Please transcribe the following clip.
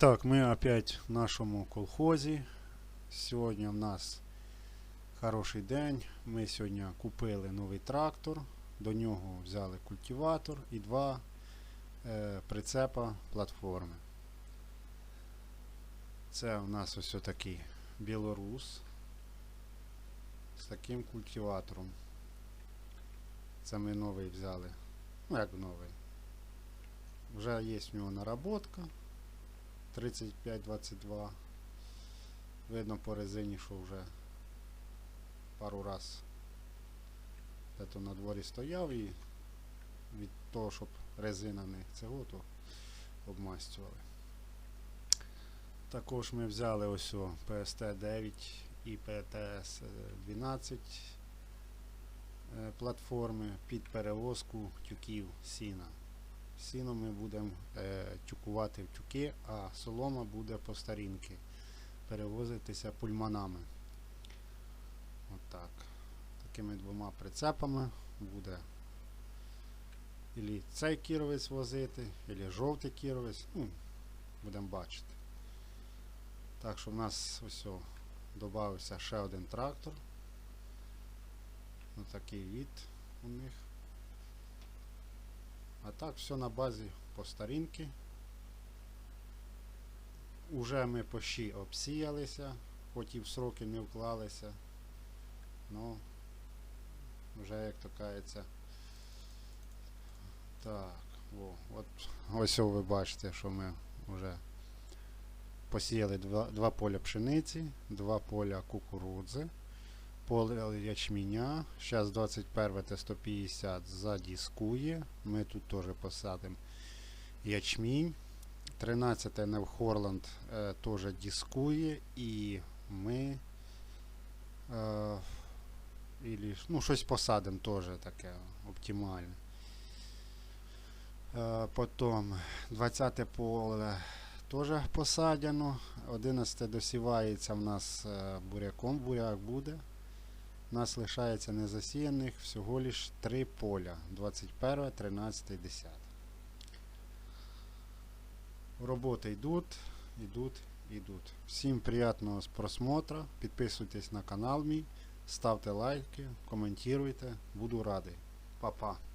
Так, ми опять в нашому колхозі. Сьогодні в нас хороший день. Ми сьогодні купили новий трактор, до нього взяли культиватор і два е, прицепа платформи. Це у нас ось такий білорус з таким культиватором. Це ми новий взяли. Ну як новий. Вже є в нього наработка. 35-22. Видно по резині, що вже пару раз то на дворі стояв і від того, щоб резина не цього, то обмастювали. Також ми взяли ось о PST 9 і PTS 12 е, платформи під перевозку тюків сіна. Сіно ми будемо е, тюкувати в тюки, а солома буде по старінки перевозитися пульманами. Отак. Такими двома прицепами буде ілі цей кіровець возити, ілі жовтий кіровець. Ну, будемо бачити. Так що в нас ось додався ще один трактор. Ось такий від у них. Так, все на базі по старінки. Уже ми пощі обсіялися, хоч і в сроки не вклалися. Ну, вже як то кається. Так, о, от ось ви бачите, що ми вже посіяли два, два поля пшениці, два поля кукурудзи, поле ячменя. Зараз 21 Т150 задіскує. Ми тут теж посадимо ячмінь. 13 Невхорланд е, теж дискує і ми е, ілі, ну, щось посадимо теж таке оптимальне. Е, потім 20 поле теж посадено. 11 досівається в нас е, буряком, буряк буде. У нас лишається незасіяних всього лиш 3 поля. 21, 13, 10. Роботи йдуть, йдуть, йдуть. Всім приятного просмотра. Підписуйтесь на канал мій, ставте лайки, коментуйте. Буду радий. Па-па.